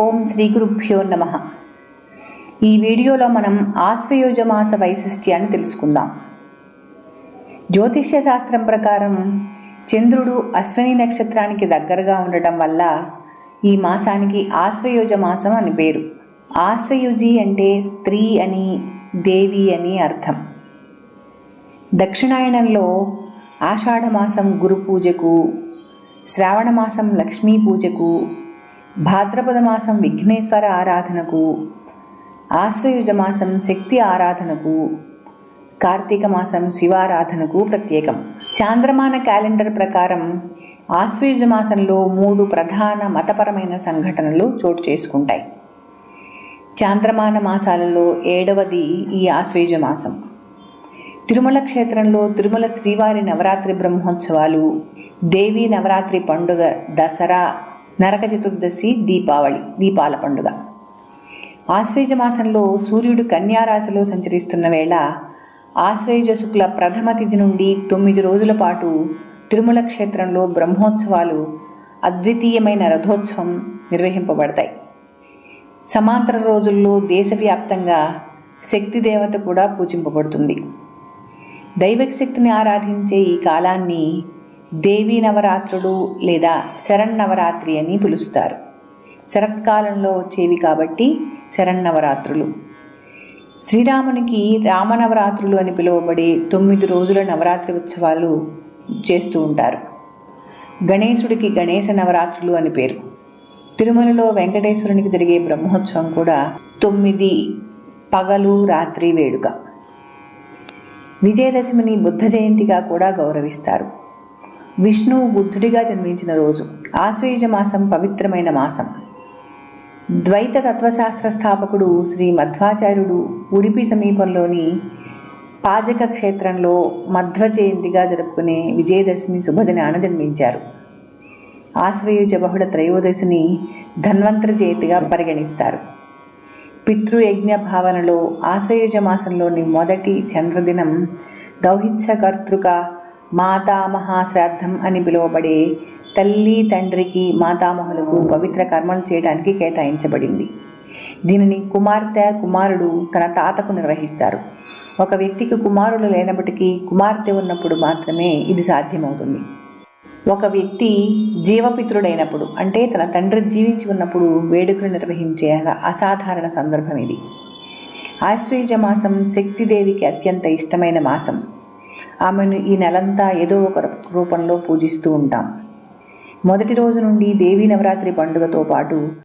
ఓం శ్రీ గురుభ్యో నమ. ఈ వీడియోలో మనం ఆశ్వయోజమాస వైశిష్ట్యాన్ని తెలుసుకుందాం. జ్యోతిష్య శాస్త్రం ప్రకారం చంద్రుడు అశ్విని నక్షత్రానికి దగ్గరగా ఉండటం వల్ల ఈ మాసానికి ఆశ్వయోజ మాసం అని పేరు. ఆశ్వయుజి అంటే స్త్రీ అని దేవి అని అర్థం. దక్షిణాయనంలో ఆషాఢమాసం గురు పూజకు శ్రావణ మాసం లక్ష్మీ పూజకు భాద్రపద మాసం విఘ్నేశ్వర ఆరాధనకు ఆశ్వయుజ మాసం శక్తి ఆరాధనకు కార్తీక మాసం శివారాధనకు ప్రత్యేకం. చాంద్రమాన క్యాలెండర్ ప్రకారం ఆశ్వయుజ మాసంలో మూడు ప్రధాన మతపరమైన సంఘటనలు చోటు చేసుకుంటాయి. చాంద్రమాన మాసాలలో ఏడవది ఈ ఆశ్వయుజ మాసం తిరుమల క్షేత్రంలో తిరుమల శ్రీవారి నవరాత్రి బ్రహ్మోత్సవాలు దేవీ నవరాత్రి పండుగ దసరా నరక చతుర్దశి దీపావళి దీపాల పండుగ. ఆశ్వేజ మాసంలో సూర్యుడు కన్యారాశిలో సంచరిస్తున్న వేళ ఆశ్వేజ శుక్ల ప్రథమ తిథి నుండి తొమ్మిది రోజుల పాటు తిరుమల క్షేత్రంలో బ్రహ్మోత్సవాలు అద్వితీయమైన రథోత్సవం నిర్వహింపబడతాయి. సమాంతర రోజుల్లో దేశవ్యాప్తంగా శక్తి దేవత కూడా పూజింపబడుతుంది. దైవక శక్తిని ఆరాధించే ఈ కాలాన్ని దేవీ నవరాత్రులు లేదా శరన్నవరాత్రి అని పిలుస్తారు. శరత్కాలంలో వచ్చేవి కాబట్టి శరన్నవరాత్రులు శ్రీరామునికి రామనవరాత్రులు అని పిలువబడే తొమ్మిది రోజుల నవరాత్రి ఉత్సవాలు చేస్తూ ఉంటారు. గణేశుడికి గణేశ నవరాత్రులు అని పేరు. తిరుమలలో వెంకటేశ్వరునికి జరిగే బ్రహ్మోత్సవం కూడా తొమ్మిది పగలు రాత్రి వేడుక. విజయదశమిని బుద్ధ జయంతిగా కూడా గౌరవిస్తారు. విష్ణువు బుద్ధుడిగా జన్మించిన రోజు ఆశ్వేజ మాసం పవిత్రమైన మాసం. ద్వైత తత్వశాస్త్ర స్థాపకుడు శ్రీ మధ్వాచార్యుడు ఉడిపి సమీపంలోని పాజక క్షేత్రంలో మధ్వ జయంతిగా జరుపుకునే విజయదశమి శుభదినాన జన్మించారు. ఆశ్వయుజ బహుళ త్రయోదశిని ధన్వంతర జయంతిగా పరిగణిస్తారు. పితృయజ్ఞ భావనలో ఆశ్వయుజ మాసంలోని మొదటి చంద్రదినం దౌహిత్సకర్తృక మాతామహాశ్రాద్ధం అని పిలువబడే తల్లి తండ్రికి మాతామహులకు పవిత్ర కర్మలు చేయడానికి కేటాయించబడింది. దీనిని కుమార్తె కుమారుడు తన తాతకు నిర్వహిస్తారు. ఒక వ్యక్తికి కుమారులు లేనప్పటికీ కుమార్తె ఉన్నప్పుడు మాత్రమే ఇది సాధ్యమవుతుంది. ఒక వ్యక్తి జీవపిత్రుడైనప్పుడు అంటే తన తండ్రి జీవించి ఉన్నప్పుడు వేడుకలు నిర్వహించే అసాధారణ సందర్భం ఇది. ఆశ్వేజ మాసం శక్తిదేవికి అత్యంత ఇష్టమైన మాసం. ఆమెను ఈ నెలంతా ఏదో ఒక రూపంలో పూజిస్తూ ఉంటాం. మొదటి రోజు నుండి దేవీ నవరాత్రి పండుగతో పాటు